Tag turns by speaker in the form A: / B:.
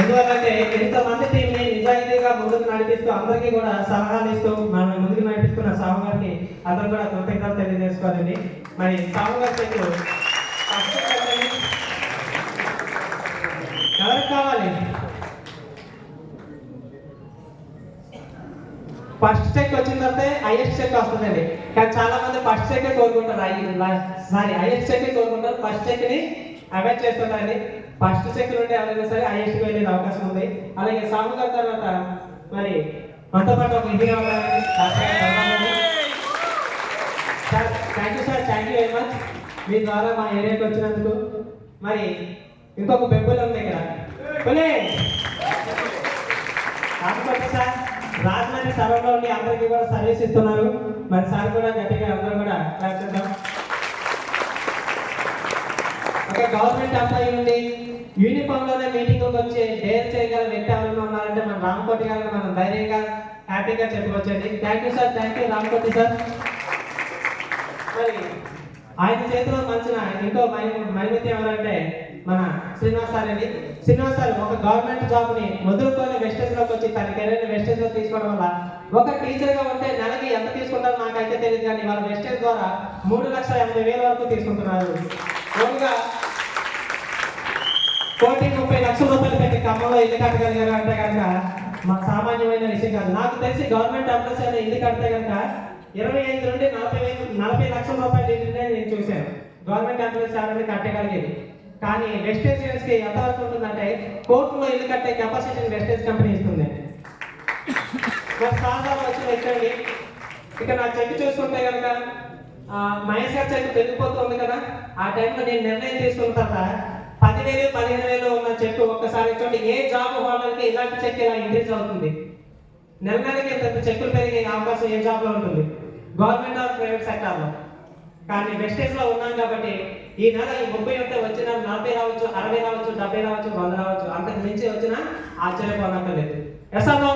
A: ఎందువల్లంటే ఎంతమందికి టీంని నిజాయితీగా ముందుకు నడిపిస్తూ అందరికీ కూడా సలహాలు ఇస్తూ మనం ముందుకు నడిపిస్తున్న సాము గారికి అందరూ కూడా కృతజ్ఞతలు తెలియజేసుకోవాలండి. మరి సాము గారి చెట్లు ఎవరికి కావాలి? ఫస్ట్ చెక్ వచ్చిన తర్వాత హైయెస్ట్ చెక్ వస్తుందండి. కానీ చాలా మంది ఫస్ట్ చెక్ కోరుకుంటారు. సారీ హైయెస్ట్ చెక్ కోరుకుంటారు. ఫస్ట్ చెక్ని అవాయిడ్ చేస్తుంటారండి ఫస్ట్ చెక్ నుండి ఎవరైనా సరే హైయెస్ట్ వెళ్ళే అవకాశం ఉంది. అలాగే సాగు గారి తర్వాత మరి మనతో పాటు ఒక ఇది sir thank you sir thank you very much మీ ద్వారా మా ఏరియాకి వచ్చినందుకు. మరి ఇంకొక బెబ్బులు ఉంది ఇక్కడ. పులే కాకపోతే సార్ రాజమండ్రి సభలో ఉండి అందరికీ కూడా సర్వీస్ ఇస్తున్నారు. మరి సార్ కూడా గట్టిగా అందరూ కూడా క్లాప్ చేద్దాం ఒక గవర్నమెంట్ ఎంప్లాయీ ఉండి యూనిఫామ్లోనే మీటింగ్ వచ్చి డేర్ చేయగల వ్యక్తి ఎవరైనా ఉన్నారంటే మనం రామకోటి గారిని మనం ధైర్యంగా హ్యాపీగా చెప్పుకోవచ్చండి thank you sir thank you Ramakoti sir మరి ఆయన చేతిలో మంచిన ఇంకో మరిమితి ఎవరంటే మన శ్రీనివాస్ సార్ అండి. శ్రీనివాస్ సార్ ఒక గవర్నమెంట్ జాబ్ని వదులుకొని వెస్టేజ్లోకి వచ్చి తన కెరీర్ వెస్టేజ్లో తీసుకోవడం వల్ల ఒక టీచర్గా ఉంటే నెలకి ఎంత తీసుకుంటారో నాకైతే తెలియదు కానీ వాళ్ళ వెస్టేజ్ ద్వారా మూడు లక్షల ఎనభై వేల వరకు తీసుకుంటున్నారు. ఓన్గా కోటి ముప్పై లక్షల రూపాయలు పెట్టి ఖమ్మంలో ఇల్లు కట్టగలిగారు అంటే కనుక మా సామాన్యమైన విషయం కాదు. నాకు తెలిసి గవర్నమెంట్ ఎంప్లాయీస్ అయినా ఇల్లు కడితే కనుక ఇరవై ఐదు నుండి నలభై వేలు నలభై లక్షల రూపాయలు ఇల్లునే నేను చూశాను. గవర్నమెంట్ ఎంప్లాయీస్ అనేది కట్టగలిగేది. కానీ వెస్టేజ్కి ఎంతవరకు ఉంటుందంటే కోర్టులో ఇల్లు కట్టే కెపాసిటీ వెస్టేజ్ కంపెనీ ఇస్తుంది. సాధారణ వచ్చిన వ్యక్తి ఇక నా చెక్ చూసుకుంటే కనుక ఆ, మహేష్ గారి చెక్ పెరిగిపోతుంది కదా. ఆ టైంలో నేను నిర్ణయం తీసుకున్న తర్వాత పదివేలు పదిహేను వేలు ఉన్న చెట్టు ఒక్కసారి చూడండి ఏ జాబ్ హోల్డర్కి ఇలాంటి చెట్టు ఇలా ఇంక్రీజ్ అవుతుంది? నెల నెలకి ఇంత చెట్లు పెరిగే అవకాశం ఏ జాబ్లో ఉంటుంది? గవర్నమెంట్ ఆర్ ప్రైవేట్ సెక్టార్లో? కానీ వెస్టేజ్లో ఉన్నాం కాబట్టి ఈ నెల ఈ ముప్పై ఉంటే వచ్చిన నలభై రావచ్చు అరవై రావచ్చు డెబ్బై రావచ్చు వంద రావచ్చు అంతకు మించి వచ్చినా ఆశ్చర్యపోనక్కర్లేదు. ఎస్ అన్నో?